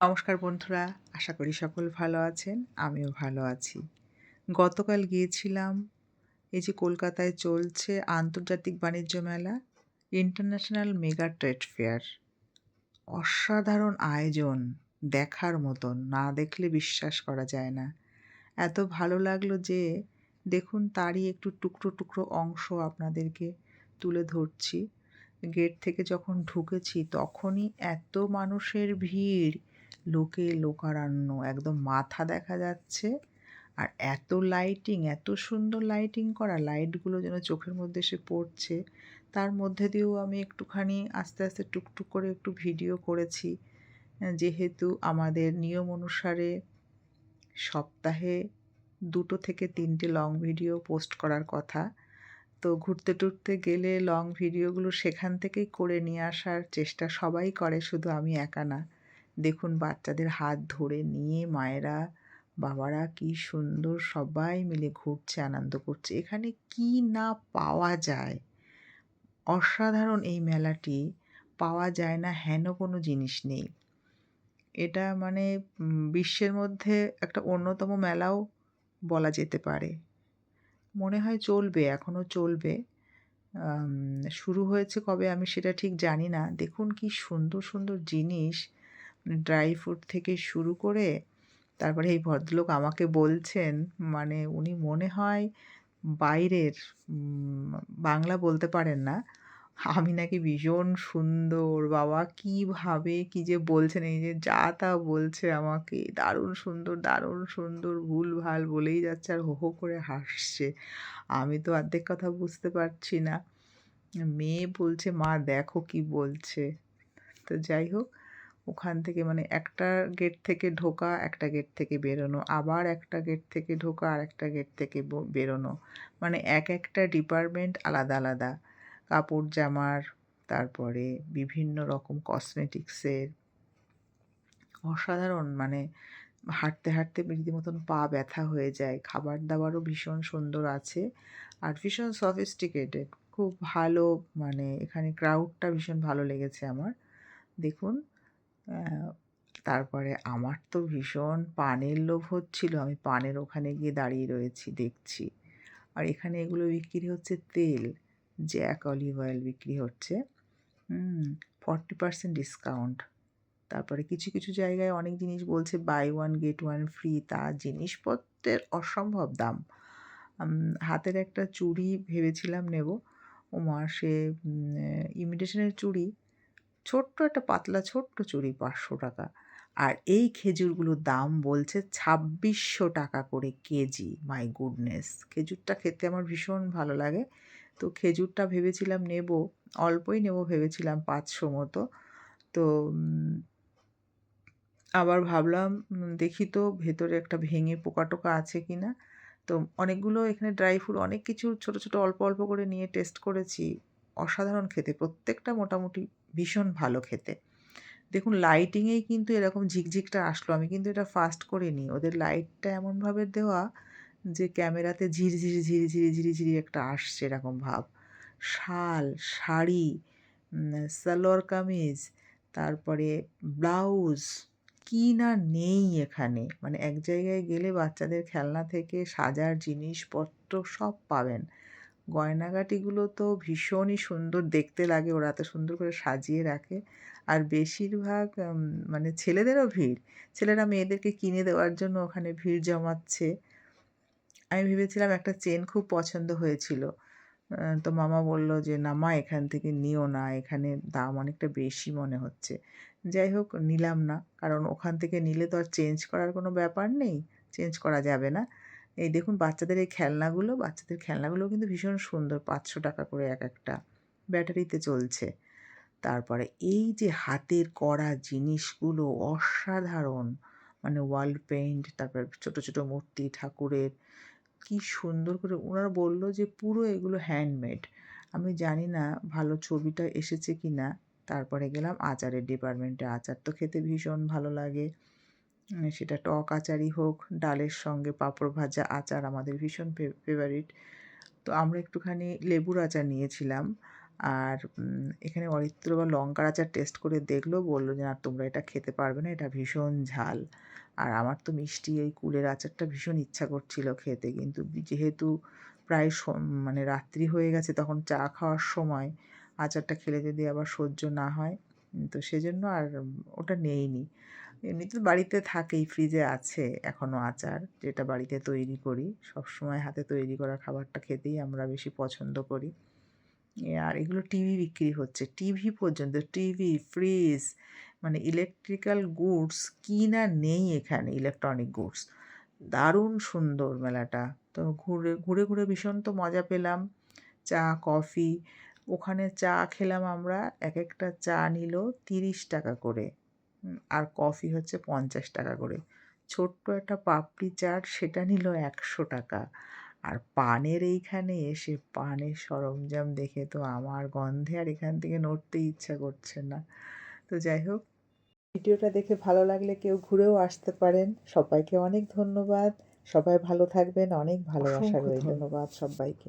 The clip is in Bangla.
নমস্কার বন্ধুরা, আশা করি সকল ভালো আছেন, আমিও ভালো আছি। গতকাল গিয়েছিলাম, এই যে কলকাতায় চলছে আন্তর্জাতিক বাণিজ্য মেলা, ইন্টারন্যাশনাল মেগা ট্রেড ফেয়ার। অসাধারণ আয়োজন, দেখার মতন, না দেখলে বিশ্বাস করা যায় না। এত ভালো লাগল যে, দেখুন তারই একটু টুকরো টুকরো অংশ আপনাদেরকে তুলে ধরছি। গেট থেকে যখন ঢুকেছি, তখনই এত মানুষের ভিড় লোকে লোকারণ্য, একদম মাথা দেখা যাচ্ছে। আর এত লাইটিং এত সুন্দর লাইটিং করা লাইটগুলো যেন চোখের মধ্যে এসে পড়ছে, তার মধ্যে দিয়েও আমি একটুখানি আস্তে আস্তে টুকটুক করে একটু ভিডিও করেছি। যেহেতু আমাদের নিয়ম অনুসারে সপ্তাহে দুটো থেকে তিনটে লং ভিডিও পোস্ট করার কথা। তো ঘুরতে টুরতে গেলে লং ভিডিওগুলো সেখান থেকেই করে নিয়ে আসার চেষ্টা সবাই করে, শুধু আমি একা না। দেখুন, বাচ্চাদের হাত ধরে নিয়ে মায়েরা, বাবারা কি সুন্দর সবাই মিলে ঘুরছে, আনন্দ করছে। এখানে কি না পাওয়া যায়? অসাধারণ এই মেলাটি। পাওয়া যায় না, হেন কোনো জিনিস নেই। এটা মানে বিশ্বের মধ্যে একটা অন্যতম মেলাও বলা যেতে পারে। মনে হয় চলবে এখনও চলবে। শুরু হয়েছে কবে আমি সেটা ঠিক জানি না। দেখুন কি সুন্দর সুন্দর জিনিস। ড্রাই ফ্রুট থেকে শুরু করে তারপরে এই ভদ্রলোক আমাকে বলছেন মানে উনি মনে হয় বাইরের বাংলা বলতে পারেন না, আমি নাকি ভীষণ সুন্দর, বাবা কীভাবে কী যে বলছেন, এই যে যা তা বলছে আমাকে, দারুণ সুন্দর দারুণ সুন্দর, ভুল ভালো বলেই যাচ্ছে আর হো হো করে হাসছে। আমি তো অর্ধেক কথা বুঝতে পারছি না। মেয়ে বলছে, মা দেখো কি বলছে। তো যাই হোক ওখান থেকে মানে একটা গেট থেকে ঢোকা, একটা গেট থেকে বেরোনো, আবার একটা গেট থেকে ঢোকা আর একটা গেট থেকে বেরোনো। মানে এক একটা ডিপার্টমেন্ট আলাদা আলাদা। কাপড় জামার, তারপরে বিভিন্ন রকম কসমেটিক্সের অসাধারণ মানে হাঁটতে হাঁটতে রীতিমতন পা ব্যথা হয়ে যায়। খাবার দাবারও ভীষণ সুন্দর আছে আর ভীষণ সফিস্টিকেটেড খুব ভালো মানে এখানে ক্রাউডটা ভীষণ ভালো লেগেছে আমার। দেখুন তারপরে আমার তো ভীষণ পানের লোভ হচ্ছিল। আমি পানের ওখানে গিয়ে দাঁড়িয়ে রয়েছি, দেখছি। আর এখানে এগুলো বিক্রি হচ্ছে তেল, জ্যাক অলিভ অয়েল বিক্রি হচ্ছে। Forty percent discount. তারপরে কিছু কিছু জায়গায় অনেক জিনিস বলছে buy one get one free তা জিনিসপত্রের অসম্ভব দাম। হাতের একটা চুড়ি ভেবেছিলাম নেব। ও মা সে ইমিটেশনের চুড়ি, ছোট্ট একটা পাতলা, ছোট্ট চুড়ি পাঁচশো টাকা। আর এই খেজুরগুলোর দাম বলছে ছাব্বিশশো টাকা করে কেজি মাই গুডনেস খেজুরটা খেতে আমার ভীষণ ভালো লাগে। তো খেজুরটা ভেবেছিলাম নেব, অল্পই নেব, ভেবেছিলাম পাঁচশো মতো। তো আবার ভাবলাম দেখি তো ভেতরে একটা ভেঙে পোকা টোকা আছে কি না তো অনেকগুলো এখানে ড্রাই ফ্রুট অনেক কিছু ছোট ছোট, অল্প অল্প করে নিয়ে টেস্ট করেছি। অসাধারণ খেতে, প্রত্যেকটা মোটামুটি ভীষণ ভালো খেতে। দেখুন লাইটিংয়েই কিন্তু এরকম ঝিকঝিকটা আসলো। আমি কিন্তু এটা ফাস্ট করিনি। ওদের লাইটটা এমনভাবে দেওয়া যে ক্যামেরাতে ঝিরঝিরি ঝিরি ঝিরি ঝিরি একটা আসছে এরকম ভাব। শাল, শাড়ি সালোয়ার কামিজ, তারপরে ব্লাউজ, কি না নেই এখানে। মানে এক জায়গায় গেলে বাচ্চাদের খেলনা থেকে সাজার জিনিসপত্র সব পাবেন। গয়নাগাটিগুলো তো ভীষণই সুন্দর, দেখতে লাগে, ওরা এত সুন্দর করে সাজিয়ে রাখে। আর বেশিরভাগ মানে ছেলেদেরও ভিড়। ছেলেরা মেয়েদেরকে কিনে দেওয়ার জন্য ওখানে ভিড় জমাচ্ছে। আমি ভেবেছিলাম একটা চেন খুব পছন্দ হয়েছিল। তো মামা বলল যে, না মা, এখান থেকে নিও না। এখানে দাম অনেকটা বেশি মনে হচ্ছে। যাই হোক, নিলাম না। কারণ ওখান থেকে নিলে তো আর চেঞ্জ করার কোনো ব্যাপার নেই। চেঞ্জ করা যাবে না। এই দেখুন, বাচ্চাদের এই খেলনাগুলো, বাচ্চাদের খেলনাগুলো কিন্তু ভীষণ সুন্দর। পাঁচশো টাকা করে এক একটা। ব্যাটারিতে চলছে। তারপরে এই যে হাতের করা জিনিসগুলো অসাধারণ মানে ওয়াল পেইন্ট তারপর ছোটো ছোটো মূর্তি, ঠাকুরের, কি সুন্দর করে ওনারা বলল যে পুরো এগুলো হ্যান্ডমেড আমি জানি না ভালো ছবিটা এসেছে কি না তারপরে গেলাম আচারের ডিপার্টমেন্টে আচার তো খেতে ভীষণ ভালো লাগে। সেটা টক আচারই হোক, ডালের সঙ্গে পাঁপড় ভাজা আচার আমাদের ভীষণ ফেভারিট তো আমরা একটুখানি লেবুর আচার নিয়েছিলাম। আর এখানে অরিত্র বা লঙ্কার আচার টেস্ট করে দেখল, বলল যে, না, তোমরা এটা খেতে পারবে না, এটা ভীষণ ঝাল। আর আমার তো মিষ্টি এই কুলের আচারটা ভীষণ ইচ্ছা করছিল খেতে, কিন্তু যেহেতু প্রায় মানে রাত্রি হয়ে গেছে, তখন চা খাওয়ার সময় আচারটা খেলে যদি আবার সহ্য না হয় তো সেজন্য আর ওটা নেইনি। এমনিতে বাড়িতে থাকেই ফ্রিজে আছে এখনও আচার, যেটা বাড়িতে তৈরি করি। সবসময় হাতে তৈরি করা খাবারটা খেতেই আমরা বেশি পছন্দ করি। আর এগুলো টিভি বিক্রি হচ্ছে। টিভি পর্যন্ত, টিভি, ফ্রিজ মানে ইলেকট্রিক্যাল গুডস কী না নেই এখানে ইলেকট্রনিক গুডস দারুণ সুন্দর মেলাটা। তো ঘুরে ঘুরে ঘুরে ভীষণ তো মজা পেলাম। চা, কফি, ওখানে চা খেলাম আমরা এক একটা চা নিল তিরিশ টাকা করে। আর কফি হচ্ছে পঞ্চাশ টাকা করে। ছোট্ট একটা পাপড়ি চাট, সেটা নিল একশো টাকা। আর পানের এইখানে এসে পানের সরঞ্জাম দেখে তো আমার গন্ধে আর এখান থেকে নড়তে ইচ্ছা করছে না। তো যাই হোক ভিডিওটা দেখে ভালো লাগলে কেউ ঘুরেও আসতে পারেন। সবাইকে অনেক ধন্যবাদ। সবাই ভালো থাকবেন। অনেক ভালোবাসা রইল। ধন্যবাদ সবাইকে।